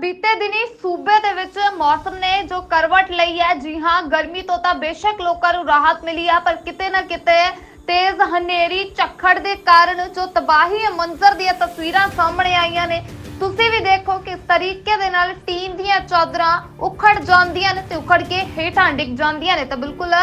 ਬੀਤੇ ਦਿਨੀ ਸੂਬੇ ਦੇ ਵਿੱਚ ਮੌਸਮ ਨੇ ਜੋ ਕਰਵਟ ਲਈ ਹੈ, ਜੀ ਹਾਂ, ਗਰਮੀ ਤੋਂ ਤਾਂ ਬੇਸ਼ੱਕ ਲੋਕਾਂ ਨੂੰ ਰਾਹਤ ਮਿਲੀ ਆ, ਪਰ ਕਿਤੇ ਨਾ ਕਿਤੇ ਤੇਜ਼ ਹਨੇਰੀ, ਝੱਖੜ ਦੇ ਕਾਰਨ ਜੋ ਤਬਾਹੀ ਮੰਜ਼ਰ ਦੀਆਂ ਤਸਵੀਰਾਂ ਸਾਹਮਣੇ ਆਈਆਂ ਨੇ, ਤੁਸੀਂ ਵੀ ਦੇਖੋ ਕਿਸ ਤਰੀਕੇ ਦੇ ਨਾਲ ਟੀਨ ਦੀਆਂ ਚਾਦਰਾਂ ਉਖੜ ਜਾਂਦੀਆਂ ਨੇ ਤੇ ਉਖੜ ਕੇ ਹੇਠਾਂ ਡਿੱਗ ਜਾਂਦੀਆਂ ਨੇ, ਤਾਂ ਬਿਲਕੁਲ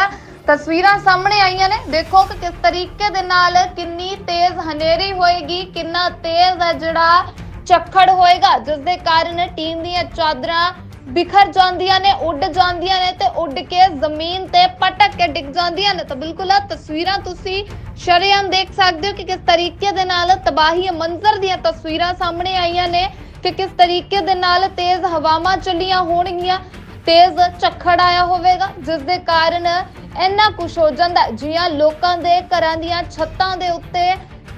ਤਸਵੀਰਾਂ ਸਾਹਮਣੇ ਆਈਆਂ ਨੇ, ਦੇਖੋ ਕਿ ਕਿਸ ਤਰੀਕੇ ਦੇ ਨਾਲ ਕਿੰਨੀ ਤੇਜ਼ ਹਨੇਰੀ ਹੋਏਗੀ, ਕਿੰਨਾ ਤੇਜ਼ ਹੈ ਜਿਹੜਾ ਝੱਖੜ ਹੋਏਗਾ ਜਿਸ ਦੇ ਕਾਰਨ ਟੀਨ ਦੀਆਂ ਚਾਦਰਾਂ ਬਿਖਰ ਜਾਂਦੀਆਂ ਨੇ, ਉੱਡ ਜਾਂਦੀਆਂ ਨੇ ਤੇ ਉੱਡ ਕੇ ਜ਼ਮੀਨ ਤੇ ਪਟਕ ਕੇ ਡਿੱਗ ਜਾਂਦੀਆਂ ਨੇ। ਤਾਂ ਬਿਲਕੁਲ ਆ ਤਸਵੀਰਾਂ ਤੁਸੀਂ ਸ਼ਰੇਆਮ ਦੇਖ ਸਕਦੇ ਹੋ ਕਿ ਕਿਸ ਤਰੀਕੇ ਦੇ ਨਾਲ ਤਬਾਹੀ ਮੰਜ਼ਰ ਦੀਆਂ ਤਸਵੀਰਾਂ ਸਾਹਮਣੇ ਆਈਆਂ ਨੇ ਕਿ ਕਿਸ ਤਰੀਕੇ ਦੇ ਨਾਲ ਤੇਜ਼ ਹਵਾਵਾਂ ਚੱਲੀਆਂ ਹੋਣਗੀਆਂ, ਤੇਜ਼ ਝੱਖੜ ਆਇਆ ਹੋਵੇਗਾ ਜਿਸ ਦੇ ਕਾਰਨ ਇੰਨਾ ਕੁਝ ਹੋ ਜਾਂਦਾ ਜੀ ਲੋਕਾਂ ਦੇ ਘਰਾਂ ਦੀਆਂ ਛੱਤਾਂ ਦੇ ਉੱਤੇ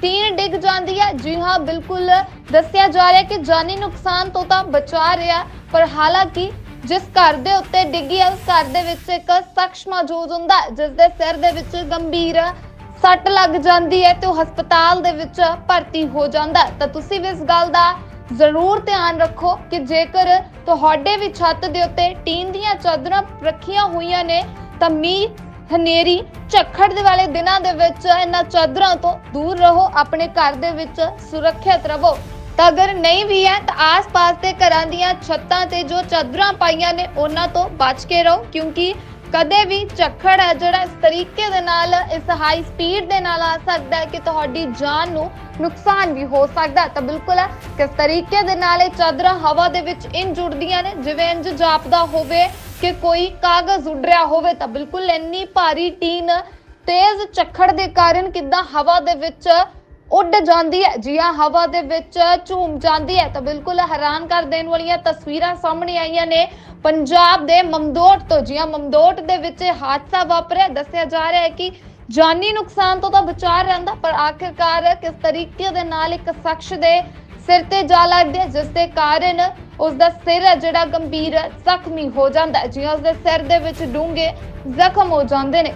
ਟੀਨ ਡਿੱਗ ਜਾਂਦੀ ਹੈ ਜੀ ਹਾਂ, ਬਿਲਕੁਲ ਦੱਸਿਆ ਜਾ ਰਿਹਾ ਕਿ ਜਾਨੀ ਨੁਕਸਾਨ ਤੋਂ ਤਾਂ ਬਚਾ ਰਿਹਾ, ਪਰ ਹਾਲਾਂਕਿ ਜਿਸ ਘਰ ਦੇ ਉੱਤੇ ਡਿੱਗੀ ਹੈ ਉਸ ਘਰ ਦੇ ਵਿੱਚ ਇੱਕ ਸ਼ਖਸ ਮੌਜੂਦ ਹੁੰਦਾ ਜਿਸ ਦੇ ਸਿਰ ਦੇ ਵਿੱਚ ਗੰਭੀਰ ਸੱਟ ਲੱਗ ਜਾਂਦੀ ਹੈ ਤੇ ਉਹ ਹਸਪਤਾਲ ਦੇ ਵਿੱਚ ਭਰਤੀ ਹੋ ਜਾਂਦਾ ਤਾਂ ਤੁਸੀਂ ਵੀ ਇਸ ਗੱਲ ਦਾ ਜ਼ਰੂਰ ਧਿਆਨ ਰੱਖੋ ਕਿ ਜੇਕਰ ਤੁਹਾਡੇ ਵੀ ਛੱਤ ਦੇ ਉੱਤੇ ਟੀਨ ਦੀਆਂ ਚਾਦਰਾਂ ਰੱਖੀਆਂ ਹੋਈਆਂ ਨੇ, ਤਾਂ ਮੀਂਹ ਹਨੇਰੀ ਝੱਖੜ ਦੇ ਵਾਲੇ ਦਿਨਾਂ ਦੇ ਵਿੱਚ ਇਹਨਾਂ ਚਾਦਰਾਂ ਤੋਂ ਦੂਰ ਰਹੋ, ਆਪਣੇ ਘਰ ਦੇ ਵਿੱਚ ਸੁਰੱਖਿਅਤ ਰਹੋ। ਤਾਂ ਅਗਰ ਨਹੀਂ ਵੀ ਹੈ ਤਾਂ ਆਸ-ਪਾਸ ਦੇ ਘਰਾਂ ਦੀਆਂ ਛੱਤਾਂ ਤੇ ਜੋ ਚਾਦਰਾਂ ਪਾਈਆਂ ਨੇ, ਉਹਨਾਂ ਤੋਂ ਬਚ ਕੇ ਰਹੋ, ਕਿਉਂਕਿ ਕਦੇ ਵੀ ਝੱਖੜ ਹੈ ਜਿਹੜਾ ਇਸ ਤਰੀਕੇ ਦੇ ਨਾਲ, ਇਸ ਹਾਈ ਸਪੀਡ ਦੇ ਨਾਲ ਆ ਸਕਦਾ ਹੈ ਕਿ ਤੁਹਾਡੀ ਜਾਨ ਨੂੰ ਨੁਕਸਾਨ ਵੀ ਹੋ ਸਕਦਾ ਤਾਂ ਬਿਲਕੁਲ ਹੈ ਕਿਸ ਤਰੀਕੇ ਦੇ ਨਾਲ ਇਹ ਚਾਦਰਾਂ ਹਵਾ ਦੇ ਵਿੱਚ ਇੰਜ ਉੱਡਦੀਆਂ ਨੇ, ਜਿਵੇਂ ਇੰਜ ਜਾਪਦਾ ਹੋਵੇ ਕਿ ਕੋਈ ਕਾਗਜ਼ ਉੱਡ ਰਿਹਾ ਹੋਵੇ ਤਾਂ ਬਿਲਕੁਲ ਇੰਨੀ ਭਾਰੀ ਟੀਨ ਤੇਜ਼ ਝੱਖੜ ਦੇ ਕਾਰਨ ਕਿੱਦਾਂ ਹਵਾ ਦੇ ਵਿੱਚ ਉੱਡ ਜਾਂਦੀ ਹੈ? ਜੀ ਹਵਾ ਦੇ ਵਿੱਚ ਝੂਮ ਜਾਂਦੀ ਹੈ ਤਾਂ ਬਿਲਕੁਲ ਹੈਰਾਨ ਕਰ ਦੇਣ ਵਾਲੀਆਂ ਤਸਵੀਰਾਂ ਸਾਹਮਣੇ ਆਈਆਂ ਨੇ। ਪੰਜਾਬ ਦੇ ਮਮਦੋਟ ਤੋਂ, ਜੀ ਮਮਦੋਟ ਦੇ ਵਿੱਚ ਇਹ ਹਾਦਸਾ ਵਾਪਰਿਆ। ਦੱਸਿਆ ਜਾ ਰਿਹਾ ਹੈ ਕਿ ਜਾਨੀ ਨੁਕਸਾਨ ਤੋਂ ਤਾਂ ਬਚਾ ਰਹਿੰਦਾ, ਪਰ ਆਖਿਰਕਾਰ ਕਿਸ ਤਰੀਕੇ ਦੇ ਨਾਲ ਇੱਕ ਸ਼ਖਸ ਦੇ ਸਿਰ ਤੇ ਜਾ ਲੱਗਦੀ ਹੈ ਜਿਸ ਦੇ ਕਾਰਨ ਉਸ ਦਾ ਸਿਰ ਹੈ ਜਿਹੜਾ ਗੰਭੀਰ ਜ਼ਖਮੀ ਹੋ ਜਾਂਦਾ ਹੈ। ਜੀ ਉਸ ਦੇ ਸਿਰ ਦੇ ਵਿੱਚ ਡੂੰਘੇ ਜ਼ਖਮ ਹੋ ਜਾਂਦੇ ਨੇ।